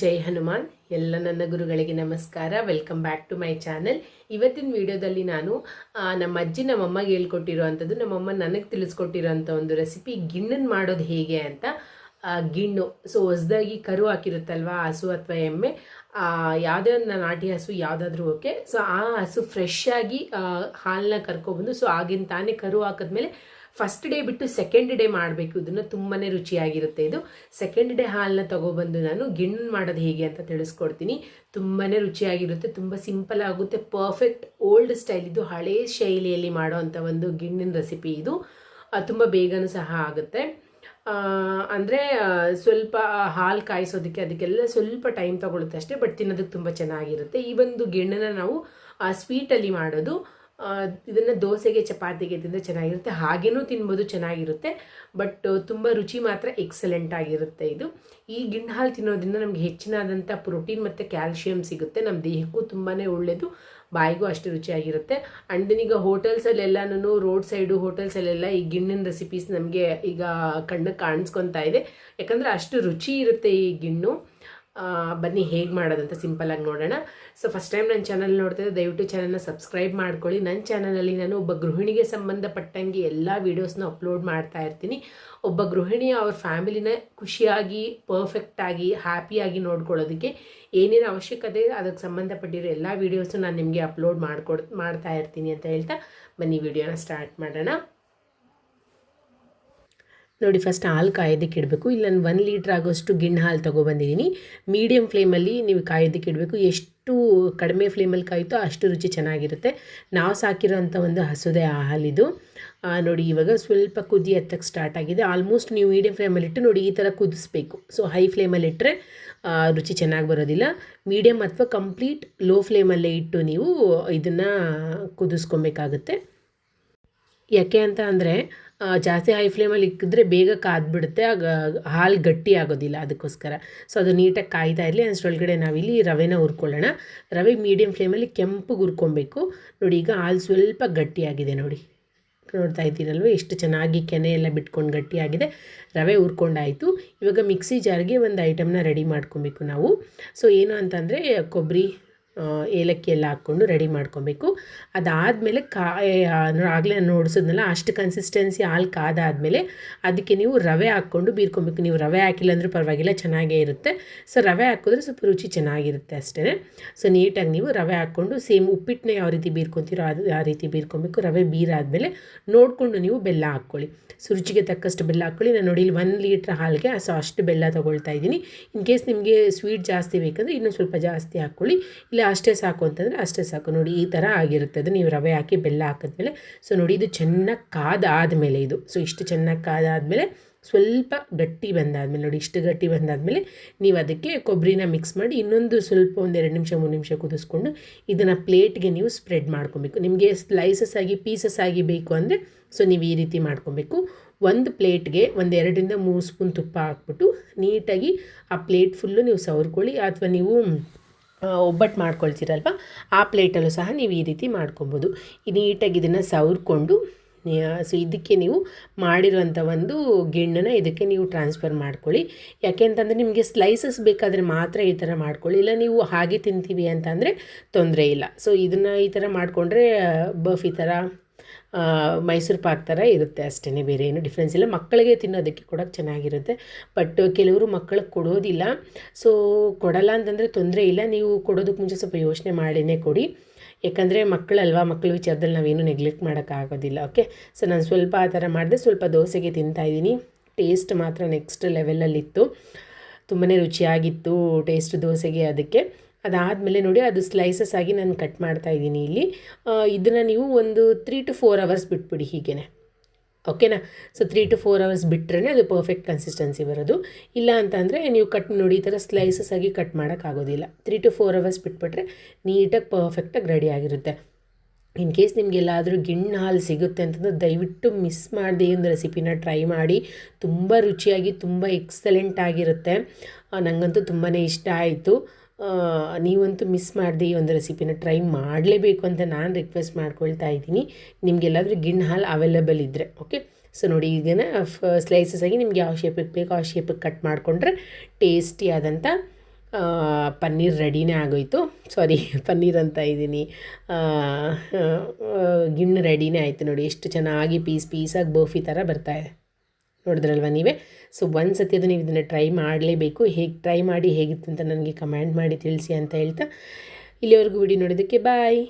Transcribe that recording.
ಜೈ ಹನುಮಾನ್. ಎಲ್ಲ ನನ್ನ ಗುರುಗಳಿಗೆ ನಮಸ್ಕಾರ. Welcome back to my channel ಇವತ್ತಿನ ವಿಡಿಯೋದಲ್ಲಿ ನಾನು ನಮ್ಮ ಅಜ್ಜಿ ನಮ್ಮಮ್ಮಗೆ ಹೇಳ್ಕೊಟ್ಟಿರೋವಂಥದ್ದು, ನಮ್ಮಮ್ಮ ನನಗೆ ತಿಳಿಸ್ಕೊಟ್ಟಿರೋಂಥ ಒಂದು ರೆಸಿಪಿ ಗಿಣ್ಣನ್ ಮಾಡೋದು ಹೇಗೆ ಅಂತ. ಗಿಣ್ಣು. ಸೊ ಹೊಸದಾಗಿ ಕರು ಹಾಕಿರುತ್ತಲ್ವಾ, ಹಸು ಅಥವಾ ಎಮ್ಮೆ? ಯಾವುದೇ ಒಂದು ನಾಟಿ ಹಸು ಯಾವುದಾದ್ರೂ ಓಕೆ ಸೊ ಆ ಹಸು ಫ್ರೆಶ್ ಆಗಿ ಹಾಲನ್ನ ಕರ್ಕೊಬಂದು ಸೊ ಆಗಿನ ತಾನೇ ಕರು ಹಾಕಿದ್ಮೇಲೆ ಫಸ್ಟ್ ಡೇ ಬಿಟ್ಟು ಸೆಕೆಂಡ್ ಡೇ ಮಾಡಬೇಕು. ಇದನ್ನು ತುಂಬಾ ರುಚಿಯಾಗಿರುತ್ತೆ ಇದು. ಸೆಕೆಂಡ್ ಡೇ ಹಾಲನ್ನ ತಗೊಬಂದು ನಾನು ಗಿಣ್ಣು ಮಾಡೋದು ಹೇಗೆ ಅಂತ ತಿಳಿಸ್ಕೊಡ್ತೀನಿ. ತುಂಬಾ ರುಚಿಯಾಗಿರುತ್ತೆ, ತುಂಬ ಸಿಂಪಲ್ ಆಗುತ್ತೆ ಪರ್ಫೆಕ್ಟ್ ಓಲ್ಡ್ ಸ್ಟೈಲ್ ಇದು, ಹಳೇ ಶೈಲಿಯಲ್ಲಿ ಮಾಡೋ ಅಂಥ ಒಂದು ಗಿಣ್ಣಿನ ರೆಸಿಪಿ ಇದು. ತುಂಬ ಬೇಗನೂ ಸಹ ಆಗುತ್ತೆ. ಅಂದರೆ ಸ್ವಲ್ಪ ಹಾಲು ಕಾಯಿಸೋದಕ್ಕೆ ಅದಕ್ಕೆಲ್ಲ ಸ್ವಲ್ಪ ಟೈಮ್ ತಗೊಳುತ್ತೆ ಅಷ್ಟೇ ಬಟ್ ತಿನ್ನೋದಕ್ಕೆ ತುಂಬ ಚೆನ್ನಾಗಿರುತ್ತೆ. ಈ ಒಂದು ಗಿಣ್ಣನ ನಾವು ಸ್ವೀಟಲ್ಲಿ ಮಾಡೋದು. ಇದನ್ನ ದೋಸೆಗೆ, ಚಪಾತಿಗೆ ತಿಂದರೆ ಚೆನ್ನಾಗಿರುತ್ತೆ. ಹಾಗೇನೂ ತಿನ್ಬೋದು, ಚೆನ್ನಾಗಿರುತ್ತೆ. ಬಟ್ ತುಂಬ ರುಚಿ ಮಾತ್ರ ಎಕ್ಸಲೆಂಟ್ ಆಗಿರುತ್ತೆ ಇದು. ಈ ಗಿಣ್ಣು ಹಾಲು ತಿನ್ನೋದ್ರಿಂದ ನಮಗೆ ಹೆಚ್ಚಿನಾದಂಥ ಪ್ರೋಟೀನ್ ಮತ್ತು ಕ್ಯಾಲ್ಶಿಯಂ ಸಿಗುತ್ತೆ. ನಮ್ಮ ದೇಹಕ್ಕೂ ತುಂಬಾ ಒಳ್ಳೆಯದು ಬಾಯಿಗೂ ಅಷ್ಟು ರುಚಿಯಾಗಿರುತ್ತೆ ಆ್ಯಂಡ್ ದೆನ್ ಈಗ ಹೋಟೆಲ್ಸಲ್ಲೆಲ್ಲನೂ ರೋಡ್ ಸೈಡು ಹೋಟೆಲ್ಸಲ್ಲೆಲ್ಲ ಈ ಗಿಣ್ಣಿನ ರೆಸಿಪೀಸ್ ನಮಗೆ ಈಗ ಕಣ್ಣಿಗೆ ಕಾಣಿಸ್ಕೊತಾ ಇದೆ. ಯಾಕಂದರೆ ಅಷ್ಟು ರುಚಿ ಇರುತ್ತೆ ಈ ಗಿಣ್ಣು. ಬನ್ನಿ, ಹೇಗೆ ಮಾಡೋದಂತ ಸಿಂಪಲಾಗಿ ನೋಡೋಣ. ಸೊ ಫಸ್ಟ್ ಟೈಮ್ ನನ್ನ ಚಾನಲ್ ನೋಡ್ತಿದ್ದೆ ದಯವಿಟ್ಟು ಚಾನಲ್ನ ಸಬ್ಸ್ಕ್ರೈಬ್ ಮಾಡ್ಕೊಳ್ಳಿ. ನನ್ನ ಚಾನಲಲ್ಲಿ ನಾನು ಒಬ್ಬ ಗೃಹಿಣಿಗೆ ಸಂಬಂಧಪಟ್ಟಂಗೆ ಎಲ್ಲ ವೀಡಿಯೋಸ್ನ ಅಪ್ಲೋಡ್ ಮಾಡ್ತಾ ಇರ್ತೀನಿ. ಒಬ್ಬ ಗೃಹಿಣಿ ಅವ್ರ ಫ್ಯಾಮಿಲಿನ ಖುಷಿಯಾಗಿ ಪರ್ಫೆಕ್ಟಾಗಿ ಹ್ಯಾಪಿಯಾಗಿ ನೋಡ್ಕೊಳ್ಳೋದಕ್ಕೆ ಏನೇನು ಅವಶ್ಯಕತೆ ಅದಕ್ಕೆ ಸಂಬಂಧಪಟ್ಟಿರೋ ಎಲ್ಲ ವೀಡಿಯೋಸು ನಾನು ನಿಮಗೆ ಅಪ್ಲೋಡ್ ಮಾಡ್ಕೊಡ್, ಮಾಡ್ತಾ ಇರ್ತೀನಿ ಅಂತ ಹೇಳ್ತಾ ಬನ್ನಿ ವಿಡಿಯೋನ ಸ್ಟಾರ್ಟ್ ಮಾಡೋಣ. ನೋಡಿ ಫಸ್ಟ್ ಹಾಲು ಕಾಯೋದಕ್ಕೆ ಇಡಬೇಕು. ಇಲ್ಲಿ ನಾನು ಒನ್ ಲೀಟ್ರ್ ಆಗೋಷ್ಟು ಗಿಣ್ಣು ಹಾಲು ತೊಗೊಬಂದಿದ್ದೀನಿ. ಮೀಡಿಯಮ್ ಫ್ಲೇಮಲ್ಲಿ ನೀವು ಕಾಯೋದಕ್ಕೆ ಇಡಬೇಕು. ಎಷ್ಟು ಕಡಿಮೆ ಫ್ಲೇಮಲ್ಲಿ ಕಾಯುತ್ತೋ ಅಷ್ಟು ರುಚಿ ಚೆನ್ನಾಗಿರುತ್ತೆ. ನಾವು ಸಾಕಿರೋಂಥ ಒಂದು ಹಸುದೆ ಆ ಹಾಲಿದು ನೋಡಿ, ಇವಾಗ ಸ್ವಲ್ಪ ಕುದಿ ಹತ್ತಕ್ಕೆ ಸ್ಟಾರ್ಟ್ ಆಗಿದೆ. ಆಲ್ಮೋಸ್ಟ್ ನೀವು ಮೀಡಿಯಮ್ ಫ್ಲೇಮಲ್ಲಿ ಇಟ್ಟು ನೋಡಿ, ಈ ಥರ ಕುದಿಸ್ಬೇಕು. ಸೊ ಹೈ ಫ್ಲೇಮಲ್ಲಿ ಇಟ್ಟರೆ ರುಚಿ ಚೆನ್ನಾಗಿ ಬರೋದಿಲ್ಲ. ಮೀಡಿಯಮ್ ಅಥವಾ ಕಂಪ್ಲೀಟ್ ಲೋ ಫ್ಲೇಮಲ್ಲೇ ಇಟ್ಟು ನೀವು ಇದನ್ನು ಕುದಿಸ್ಕೊಬೇಕಾಗುತ್ತೆ. ಯಾಕೆ ಅಂತ ಅಂದರೆ ಜಾಸ್ತಿ ಹೈ ಫ್ಲೇಮಲ್ಲಿ ಇಕ್ಕಿದ್ರೆ ಬೇಗ ಕಾದ್ಬಿಡುತ್ತೆ, ಆಗ ಹಾಲು ಗಟ್ಟಿ ಆಗೋದಿಲ್ಲ ಅದಕ್ಕೋಸ್ಕರ. ಸೊ ಅದು ನೀಟಾಗಿ ಕಾಯ್ತಾ ಇರಲಿ. ಅಷ್ಟರೊಳಗಡೆ ನಾವಿಲ್ಲಿ ರವೆನ ಹುರ್ಕೊಳ್ಳೋಣ. ರವೆ ಮೀಡಿಯಮ್ ಫ್ಲೇಮಲ್ಲಿ ಕೆಂಪಗೆ ಹುರ್ಕೊಬೇಕು. ನೋಡಿ, ಈಗ ಹಾಲು ಸ್ವಲ್ಪ ಗಟ್ಟಿಯಾಗಿದೆ ನೋಡಿ. ನೋಡ್ತಾ ಇದ್ದೀರಲ್ವ, ಎಷ್ಟು ಚೆನ್ನಾಗಿ ಕೆನೆ ಎಲ್ಲ ಬಿಟ್ಕೊಂಡು ಗಟ್ಟಿಯಾಗಿದೆ. ರವೆ ಹುರ್ಕೊಂಡಾಯಿತು. ಇವಾಗ ಮಿಕ್ಸಿ ಜಾರ್ಗೆ ಒಂದು ಐಟಮ್ನ ರೆಡಿ ಮಾಡ್ಕೊಬೇಕು ನಾವು. ಸೊ ಏನು ಅಂತಂದರೆ, ಕೊಬ್ಬರಿ ಏಲಕ್ಕಿ ಎಲ್ಲ ಹಾಕ್ಕೊಂಡು ರೆಡಿ ಮಾಡ್ಕೊಬೇಕು. ಅದಾದಮೇಲೆ ಕಾ ಆಗಲೇ ನೋಡಿಸಿದ್ನಲ್ಲ, ಅಷ್ಟು ಕನ್ಸಿಸ್ಟೆನ್ಸಿ ಹಾಲು ಕಾದಾದಮೇಲೆ ಅದಕ್ಕೆ ನೀವು ರವೆ ಹಾಕ್ಕೊಂಡು ಬೀರ್ಕೊಬೇಕು. ನೀವು ರವೆ ಹಾಕಿಲ್ಲ ಅಂದರೂ ಪರವಾಗಿಲ್ಲ, ಚೆನ್ನಾಗೇ ಇರುತ್ತೆ. ಸೊ ರವೆ ಹಾಕಿದ್ರೆ ಸ್ವಲ್ಪ ರುಚಿ ಚೆನ್ನಾಗಿರುತ್ತೆ ಅಷ್ಟೇ ಸೊ ನೀಟಾಗಿ ನೀವು ರವೆ ಹಾಕ್ಕೊಂಡು ಸೇಮ್ ಉಪ್ಪಿಟ್ಟನ್ನ ಯಾವ ರೀತಿ ಬೀರ್ಕೊತೀರೋ ಅದು ಆ ರೀತಿ ಬೀರ್ಕೊಬೇಕು. ರವೆ ಬೀರಾದಮೇಲೆ ನೋಡಿಕೊಂಡು ನೀವು ಬೆಲ್ಲ ಹಾಕ್ಕೊಳ್ಳಿ. ಸೊ ರುಚಿಗೆ ತಕ್ಕಷ್ಟು ಬೆಲ್ಲ ಹಾಕ್ಕೊಳ್ಳಿ. ನಾನು ನೋಡಿ ಇಲ್ಲಿ ಒನ್ ಲೀಟ್ರ್ ಹಾಲಿಗೆ ಸೊ ಅಷ್ಟು ಬೆಲ್ಲ ತೊಗೊಳ್ತಾ ಇದ್ದೀನಿ. ಇನ್ ಕೇಸ್ ನಿಮಗೆ ಸ್ವೀಟ್ ಜಾಸ್ತಿ ಬೇಕಂದರೆ ಇನ್ನೂ ಸ್ವಲ್ಪ ಜಾಸ್ತಿ ಹಾಕ್ಕೊಳ್ಳಿ. ಇಲ್ಲ ಅಷ್ಟೇ ಸಾಕು ಅಂತಂದರೆ ಅಷ್ಟೇ ಸಾಕು. ನೋಡಿ, ಈ ಥರ ಆಗಿರುತ್ತೆ. ಅದು ನೀವು ರವೆ ಹಾಕಿ ಬೆಲ್ಲ ಹಾಕಿದ್ಮೇಲೆ, ಸೊ ನೋಡಿ, ಇದು ಚೆನ್ನಾಗಿ ಕಾದಾದಮೇಲೆ ಇದು. ಸೊ ಇಷ್ಟು ಚೆನ್ನಾಗಿ ಕಾದಾದಮೇಲೆ, ಸ್ವಲ್ಪ ಗಟ್ಟಿ ಬಂದಾದಮೇಲೆ, ನೋಡಿ, ಇಷ್ಟು ಗಟ್ಟಿ ಬಂದಾದಮೇಲೆ, ನೀವು ಅದಕ್ಕೆ ಕೊಬ್ಬರಿನ ಮಿಕ್ಸ್ ಮಾಡಿ ಇನ್ನೊಂದು ಸ್ವಲ್ಪ ಒಂದು ಎರಡು ನಿಮಿಷ, ಮೂರು ನಿಮಿಷ ಕುದಿಸ್ಕೊಂಡು ಇದನ್ನು ಪ್ಲೇಟ್ಗೆ ನೀವು ಸ್ಪ್ರೆಡ್ ಮಾಡ್ಕೊಬೇಕು. ನಿಮಗೆ ಸ್ಲೈಸಸ್ ಆಗಿ ಪೀಸಸ್ ಆಗಿ ಬೇಕು ಅಂದರೆ, ಸೊ ನೀವು ಈ ರೀತಿ ಮಾಡ್ಕೊಬೇಕು. ಒಂದು ಪ್ಲೇಟ್ಗೆ ಒಂದು ಎರಡರಿಂದ ಮೂರು ಸ್ಪೂನ್ ತುಪ್ಪ ಹಾಕ್ಬಿಟ್ಟು ನೀಟಾಗಿ ಆ ಪ್ಲೇಟ್ ಫುಲ್ಲು ನೀವು ಸವರ್ಕೊಳ್ಳಿ. ಅಥವಾ ನೀವು ಒಬ್ಬಟ್ಟು ಮಾಡ್ಕೊಳ್ತೀರಲ್ವ? ಆ ಪ್ಲೇಟಲ್ಲೂ ಸಹ ನೀವು ಈ ರೀತಿ ಮಾಡ್ಕೊಬೋದು. ಈ ನೀಟಾಗಿ ಇದನ್ನು ಸವರ್ಕೊಂಡು ಸೊ ಇದಕ್ಕೆ ನೀವು ಮಾಡಿರುವಂಥ ಒಂದು ಗಿಣ್ಣನ ಇದಕ್ಕೆ ನೀವು ಟ್ರಾನ್ಸ್ಫರ್ ಮಾಡ್ಕೊಳ್ಳಿ. ಯಾಕೆ ಅಂತಂದರೆ ನಿಮಗೆ ಸ್ಲೈಸಸ್ ಬೇಕಾದರೆ ಮಾತ್ರ ಈ ಥರ ಮಾಡ್ಕೊಳ್ಳಿ. ಇಲ್ಲ ನೀವು ಹಾಗೆ ತಿಂತೀವಿ ಅಂತಂದರೆ ತೊಂದರೆ ಇಲ್ಲ. ಸೊ ಇದನ್ನು ಈ ಥರ ಮಾಡಿಕೊಂಡ್ರೆ ಬರ್ಫಿ ಥರ ಆ, ಮೈಸೂರು ಪಾಕ್ ಥರ ಇರುತ್ತೆ ಅಷ್ಟೇ ಬೇರೆ ಏನು ಡಿಫ್ರೆನ್ಸ್ ಇಲ್ಲ. ಮಕ್ಕಳಿಗೆ ತಿನ್ನೋದಕ್ಕೆ ಕೊಡೋಕೆ ಚೆನ್ನಾಗಿರುತ್ತೆ ಬಟ್ ಕೆಲವರು ಮಕ್ಕಳಿಗೆ ಕೊಡೋದಿಲ್ಲ. ಸೊ ಕೊಡಲ್ಲ ಅಂತಂದರೆ ತೊಂದರೆ ಇಲ್ಲ. ನೀವು ಕೊಡೋದಕ್ಕೆ ಮುಂಚೆ ಸ್ವಲ್ಪ ಯೋಚನೆ ಮಾಡಿನೇ ಕೊಡಿ. ಯಾಕಂದರೆ ಮಕ್ಕಳಲ್ವಾ? ಮಕ್ಕಳ ವಿಚಾರದಲ್ಲಿ ನಾವೇನು ನೆಗ್ಲೆಕ್ಟ್ ಮಾಡೋಕ್ಕಾಗೋದಿಲ್ಲ ಓಕೆ ಸೊ ನಾನು ಸ್ವಲ್ಪ ಆ ಥರ ಮಾಡಿದೆ. ಸ್ವಲ್ಪ ದೋಸೆಗೆ ತಿಂತಾಯಿದ್ದೀನಿ ಟೇಸ್ಟ್ ಮಾತ್ರ ನೆಕ್ಸ್ಟ್ ಲೆವೆಲಲ್ಲಿತ್ತು ತುಂಬಾ ರುಚಿಯಾಗಿತ್ತು ಟೇಸ್ಟ್ ದೋಸೆಗೆ ಅದಕ್ಕೆ. ಅದಾದಮೇಲೆ ನೋಡಿ ಅದು ಸ್ಲೈಸಸ್ ಆಗಿ ನಾನು ಕಟ್ ಮಾಡ್ತಾ ಇದ್ದೀನಿ ಇಲ್ಲಿ. ಇದನ್ನು ನೀವು ಒಂದು ತ್ರೀ ಟು ಫೋರ್ ಅವರ್ಸ್ ಬಿಟ್ಬಿಡಿ ಹೀಗೇ ಓಕೆನಾ so three to four hours ಬಿಟ್ಟರೆ ಅದು ಪರ್ಫೆಕ್ಟ್ ಕನ್ಸಿಸ್ಟೆನ್ಸಿ ಬರೋದು. ಇಲ್ಲ ಅಂತಂದರೆ ನೀವು ಕಟ್ ನೋಡಿ ಈ ಥರ ಸ್ಲೈಸಸ್ ಆಗಿ ಕಟ್ ಮಾಡೋಕ್ಕಾಗೋದಿಲ್ಲ ತ್ರೀ ಟು ಫೋರ್ ಅವರ್ಸ್ ಬಿಟ್ಬಿಟ್ರೆ ನೀಟಾಗಿ ಪರ್ಫೆಕ್ಟಾಗಿ ರೆಡಿ ಆಗಿರುತ್ತೆ. ಇನ್ ಕೇಸ್ ನಿಮಗೆಲ್ಲಾದರೂ ಗಿಣ್ಣು ಹಾಲು ಸಿಗುತ್ತೆ ಅಂತಂದ್ರೆ ದಯವಿಟ್ಟು ಮಿಸ್ ಮಾಡದೆ ಒಂದು ರೆಸಿಪಿನ ಟ್ರೈ ಮಾಡಿ. ತುಂಬ ರುಚಿಯಾಗಿ, ತುಂಬ ಎಕ್ಸಲೆಂಟ್ ಆಗಿರುತ್ತೆ. ನನಗಂತೂ ತುಂಬಾ ಇಷ್ಟ ಆಯಿತು. ನೀವಂತೂ ಮಿಸ್ ಮಾಡದೆ ಈ ಒಂದು ರೆಸಿಪಿನ ಟ್ರೈ ಮಾಡಲೇಬೇಕು ಅಂತ ನಾನು ರಿಕ್ವೆಸ್ಟ್ ಮಾಡ್ಕೊಳ್ತಾ ಇದ್ದೀನಿ. ನಿಮಗೆಲ್ಲಾದರೂ ಗಿಣ್ಣು ಹಾಲು ಅವೈಲೇಬಲ್ ಇದ್ದರೆ ಓಕೆ ಸೊ ನೋಡಿ, ಈಗನ ಸ್ಲೈಸಸ್ ಆಗಿ ನಿಮ್ಗೆ ಯಾವ ಶೇಪಿಗೆ ಬೇಕೋ ಆ ಶೇಪಿಗೆ ಕಟ್ ಮಾಡಿಕೊಂಡ್ರೆ ಟೇಸ್ಟಿ ಆದಂಥ ಪನ್ನೀರ್ ರೆಡಿನೇ ಆಗೋಯ್ತು. ಸಾರಿ ಪನ್ನೀರ್ ಅಂತ ಇದ್ದೀನಿ. ಗಿಣ್ಣು ರೆಡಿನೇ ಆಯಿತು ನೋಡಿ, ಎಷ್ಟು ಚೆನ್ನಾಗಿ ಪೀಸ್, ಪೀಸಾಗಿ ಬೋಫಿ ಥರ ಬರ್ತಾಯಿದೆ ನೋಡಿದ್ರಲ್ವ ನೀವೇ? ಸೊ ಒಂದು ಸತಿ ಅದು ನೀವು ಇದನ್ನು ಟ್ರೈ ಮಾಡಲೇಬೇಕು. ಹೇಗೆ ಟ್ರೈ ಮಾಡಿ ಹೇಗಿತ್ತು ಅಂತ ನನಗೆ ಕಮೆಂಟ್ ಮಾಡಿ ತಿಳಿಸಿ ಅಂತ ಹೇಳ್ತಾ ಇಲ್ಲಿವರೆಗೂ ವಿಡಿಯೋ ನೋಡೋದಕ್ಕೆ ಬಾಯ್